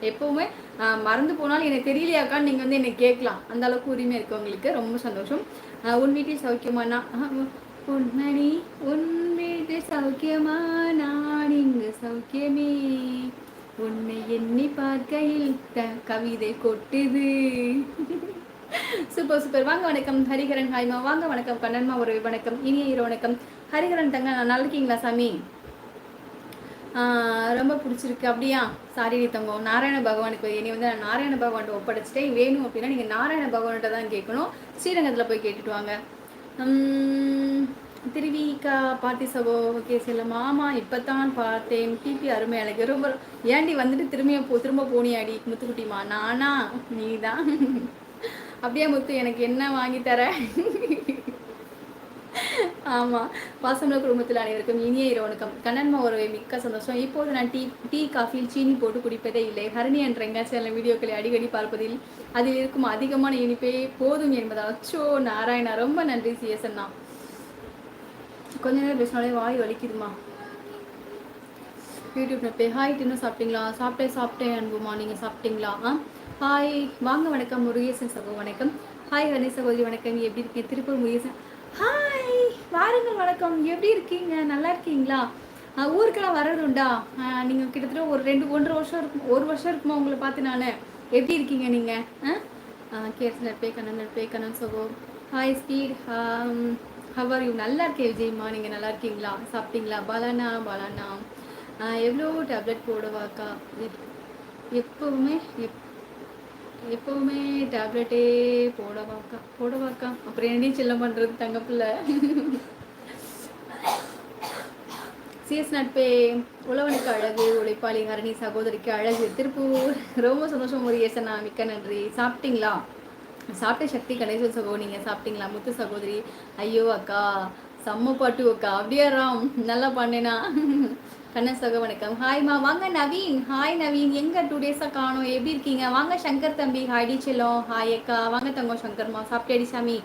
எப்போவுமே மறந்து போனாலும் எனக்கு தெரியலையாக்கா நீங்கள் வந்து என்னை கேட்கலாம். அந்த அளவுக்கு உரிமை இருக்கு உங்களுக்கு. ரொம்ப சந்தோஷம். உன் வீட்டில் சௌக்கியமானா உன்மணி உன் வீட்டு சௌக்கியமா? நான் இங்கு சௌக்கியமே. உன்னை எண்ணி பார்க்கையில் கவிதை கொட்டுது. Super super. வாங்க வணக்கம். ஹரிகரன் ஹாய்மா. வாங்க வணக்கம். கண்ணன்மா ஒரு வணக்கம். இனிய இரு வணக்கம். ஹரிகரன் தங்க நல்லா இருக்கீங்களா சாமி? ரொம்ப பிடிச்சிருக்கு. அப்படியா? சாரி தங்கம். நாராயண பகவானுக்கு இனி வந்து நான் நாராயண பகவான் ஒப்படைச்சிட்டேன். வேணும் அப்படின்னா நீங்கள் நாராயண பகவான்கிட்ட தான் கேட்கணும். ஸ்ரீரங்கத்தில் போய் கேட்டுட்டு வாங்க. திருவிக்கா பாட்டி சகோ. ஓகே செல்லம் ஆமாம் இப்போ தான் பார்த்தேன். டிபி அருமை எனக்கு ரொம்ப ஏண்டி வந்துட்டு திரும்பிய போ திரும்ப போனியாடி முத்துக்குட்டிமா? நானா? நீ தான் அப்படியே முத்து எனக்கு என்ன வாங்கி தர? ஆமாம் பாசம்ல குடும்பத்தில் அனைவருக்கும் இனிய இரவணுக்கம் கண்ணன்மா உறவை மிக்க சந்தோஷம். இப்போது நான் டீ டீ காஃபியில் சீனி போட்டு குடிப்பதே இல்லை. ஹரணி என்ற எங்காச்சியான வீடியோக்களை அடிக்கடி பார்ப்பதில் அதில் இருக்கும் அதிகமான இனிப்பே போதும் என்பதால் அச்சோ நாராயணா ரொம்ப நன்றி சிஎஸ்என்னா கொஞ்ச நேரம் பேசினாலே வாய் வலிக்குதுமா? யூடியூப்ல போய் ஹாய் இன்னும் சாப்பிட்டீங்களா? சாப்பிட்டேன் சாப்பிட்டேன் அன்புமா. நீங்கள் சாப்பிட்டீங்களா? ஆ? ஹாய் வாங்க வணக்கம். முருகேசன் சகோ வணக்கம். ஹாய் கணேஷ் சகோதரி வணக்கம். எப்படி இருக்கீங்க? திருப்பூர் முருகேசன். ஹாய் வாருங்கள் வணக்கம். எப்படி இருக்கீங்க? நல்லா இருக்கீங்களா? ஊருக்கெல்லாம் வர்றது உண்டா? நீங்கள் கிட்டத்தட்ட ஒரு ரெண்டு ஒன்றரை வருஷம் இருக்கும் ஒரு வருஷம் இருக்குமா உங்களை பார்த்து நான்? எப்படி இருக்கீங்க நீங்கள் கேர்ஸ் நட்பே கண்ணன் நட்பே கண்ணன் சகோ. ஹாய் ஸ்பீட் ஹவர் யூ நல்லா இருக்கேன் விஜய்மா. நீங்கள் நல்லா இருக்கீங்களா? சாப்பிட்டீங்களா? பலானா பலானா. எவ்வளோ டேப்லெட் போடுவாக்கா? எப்போவுமே எப் எப்பவுமே டேப்லெட்டே போடவாக்கா போடவாக்கா அப்புறம் என்னையும் செல்லம் பண்ணுறது தங்கப்பில்லை சிஎஸ் நட்பே உழவனுக்கு அழகு உழைப்பாளி ஹரணி சகோதரிக்கு அழகு திருப்பூர். ரொம்ப சந்தோஷம் ஒரு ஏசனா மிக்க நன்றி. சாப்பிட்டீங்களா? சாப்பிட்ட சக்தி கணேசன் சகோ நீங்கள் சாப்பிட்டீங்களா? முத்து சகோதரி ஐயோ அக்கா செம்ம பாட்டு அக்கா. அப்படியே ராம் நல்லா பண்ணேனா கண்ணன் சக வணக்கம். ஹாய்மா வாங்க நவீன். ஹாய் நவீன். எங்க டூ டேஸாக காணும்? எப்படி இருக்கீங்க? வாங்க சங்கர் தம்பி. ஹாய்டி செல்லம். ஹாய் அக்கா. வாங்க தங்கம். சங்கர்மா சாப்பிட்டேடி சாமி?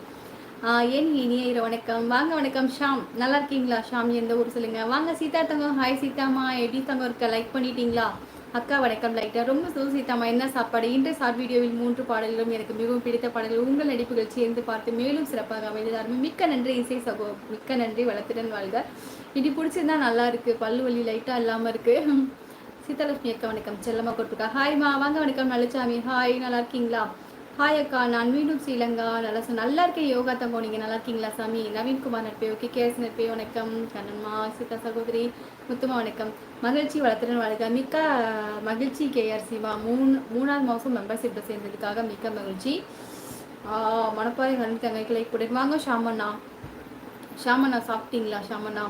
ஏன் இனிய இரு வணக்கம். வாங்க வணக்கம். ஷாம் நல்லா இருக்கீங்களா? ஷாம் எந்த ஊர் சொல்லுங்க? வாங்க சீதா தங்கம். ஹாய் சீதாமா எப்படி தங்கம்? இருக்க? லைக் பண்ணிட்டீங்களா? அக்கா வணக்கம் லைட்டா. ரொம்ப சோ என்ன சாப்பாடு? இன்று சார் வீடியோவில் மூன்று பாடல்களும் எனக்கு மிகவும் பிடித்த பாடல்கள். உங்கள் நடிப்புகள் சேர்ந்து பார்த்து மேலும் சிறப்பாக அமைந்ததார் மிக்க நன்றி இசை சகோ மிக்க நன்றி. வளர்த்துடன் வாழ்க. இது பிடிச்சிருந்தா நல்லா இருக்கு. பல்லு வலி லைட்டாக இல்லாமல் இருக்கு. சீதாலட்சுமி அக்கா வணக்கம். செல்லம்மா கொடுத்துருக்கா ஹாய்மா. வாங்க வணக்கம். நல்லச்சாமி ஹாய். நல்லா இருக்கீங்களா? ஹாய் அக்கா. நான் மீண்டும் ஸ்ரீலங்கா. நல்லா நல்லா இருக்கேன். யோகா தங்கோ நீங்கள் நல்லா இருக்கீங்களா சாமி? நவீன்குமார் நட்பே. ஓகே கேஎஸ் நட்பே. வணக்கம். கண்ணம்மா சீதா சகோதரி முத்துமா வணக்கம். மகிழ்ச்சி வளர்த்துடன் வாழ்க. மிக்க மகிழ்ச்சி கேஆர் சிவா. மூணு மூணாவது மாதம் மெம்பர்ஷிப்பில் சேர்ந்ததுக்காக மிக்க மகிழ்ச்சி. மணப்பாறை ஹரணி தங்கைகளை கூட வாங்க ஷாமண்ணா. ஷாமண்ணா சாப்பிட்டீங்களா ஷாமண்ணா?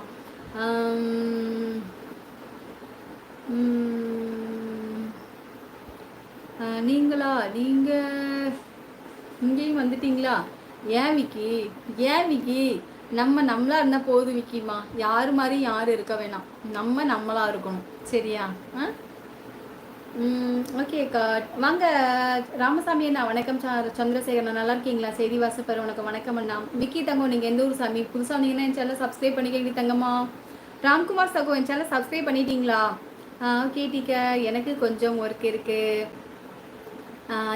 நீங்களா? நீங்கள் இங்கேயும் வந்துட்டீங்களா? ஏன் விக்கி? ஏன் விக்கி? நம்ம நம்மளா இருந்தா போதும் விக்கிமா யார் மாதிரி யாரும் இருக்க வேணாம். நம்ம நம்மளா இருக்கணும். சரியா? ஓகே அக்கா. வாங்க ராமசாமி அண்ணா வணக்கம். சந்திரசேகரன் நல்லா இருக்கீங்களா? செய்தி வாசப்பர் உனக்கு வணக்கம் அண்ணா. விக்கி தங்கம் நீங்கள் எந்த ஊர் சாமி? புதுசாக வந்தீங்கன்னா என் சேனல் சப்ஸ்கிரைப் பண்ணிக்கங்க தங்கம்மா? ராம்குமார் சகோ என் சேனல் சப்ஸ்கிரைப் பண்ணிட்டீங்களா? ஓகே டீக்க எனக்கு கொஞ்சம் ஒர்க் இருக்குது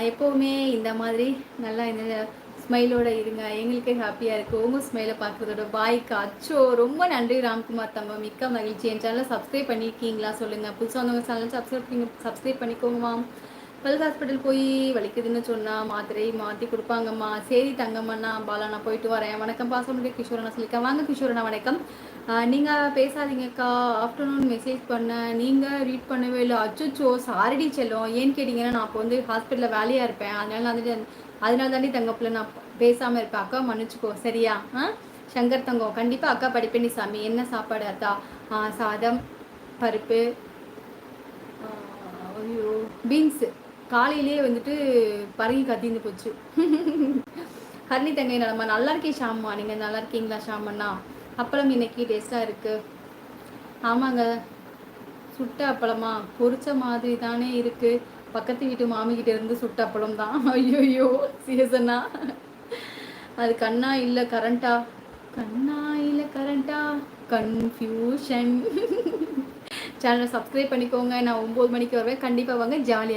எப்போவுமே இந்த மாதிரி நல்லா இந்த ஸ்மைலோட இருங்க. எங்களுக்கே ஹாப்பியாக இருக்குது உங்கள் ஸ்மைலை பார்க்குறதோட பாய்க்கு அச்சோ ரொம்ப நன்றி ராம்குமார் தம்பம் மிக்க மகிழ்ச்சி. என் சேனலை சப்ஸ்கிரைப் பண்ணியிருக்கீங்களா சொல்லுங்கள் புதுசாக வந்தவங்க சேனல் சப்ஸ்கிரைப் பண்ணி சப்ஸ்கிரைப் பண்ணிக்கோங்கம்மா பல் ஹாஸ்பிட்டல் போய் வலிக்குதுன்னு சொன்னால் மாத்திரை மாற்றி கொடுப்பாங்கம்மா. சரி தங்கம்மாண்ணா பாலா நான் போயிட்டு வரேன். வணக்கம் பாசமுடைய கிஷோரனா சொல்லிக்கா வாங்க கிஷோரனா வணக்கம். நீங்கள் பேசாதீங்கக்கா. ஆஃப்டர்நூன் மெசேஜ் பண்ணேன் நீங்கள் ரீட் பண்ணவே இல்லை. அச்சோ சாரடி செல்லும். ஏன்னு கேட்டிங்கன்னா நான் அப்போ வந்து ஹாஸ்பிட்டலில் வேலையாக இருப்பேன். அதனால நான் வந்துட்டு அதனால தாண்டி தங்கப்பில் நான் பேசாமல் இருப்பேன். அக்கா மன்னிச்சுக்கோ. சரியா? ஆ? சங்கர் தங்கம். கண்டிப்பாக அக்கா படிப்பேனி சாமி. என்ன சாப்பாடு அத்தா? சாதம் பருப்பு ஐயோ பீன்ஸு காலையிலேயே வந்துட்டு பறங்கி கத்திந்து போச்சு. ஹரணி தங்கை நலமா நல்லா இருக்கேன் ஷாமா நீங்கள் நல்லா இருக்கீங்களா ஷாமண்ணா? அப்பளம் இன்னைக்கு டேஸ்ட்டாக இருக்குது ஆமாங்க. சுட்ட அப்பளமா? பொரிச்ச மாதிரி தானே இருக்குது பக்கத்து வீட்டு மாமிக்கிட்ட இருந்து சுட்ட அப்பளம் தான். ஐயோயோ சீசனா? அது கண்ணா இல்லை கரண்டா? கண்ணா இல்லை கரண்டா? கன்ஃபியூஷன் சேனலை சப்ஸ்கிரைப் பண்ணிக்கோங்க. நான் ஒம்பது மணிக்கு வருவேன். கண்டிப்பாக வாங்க. ஜாலியாக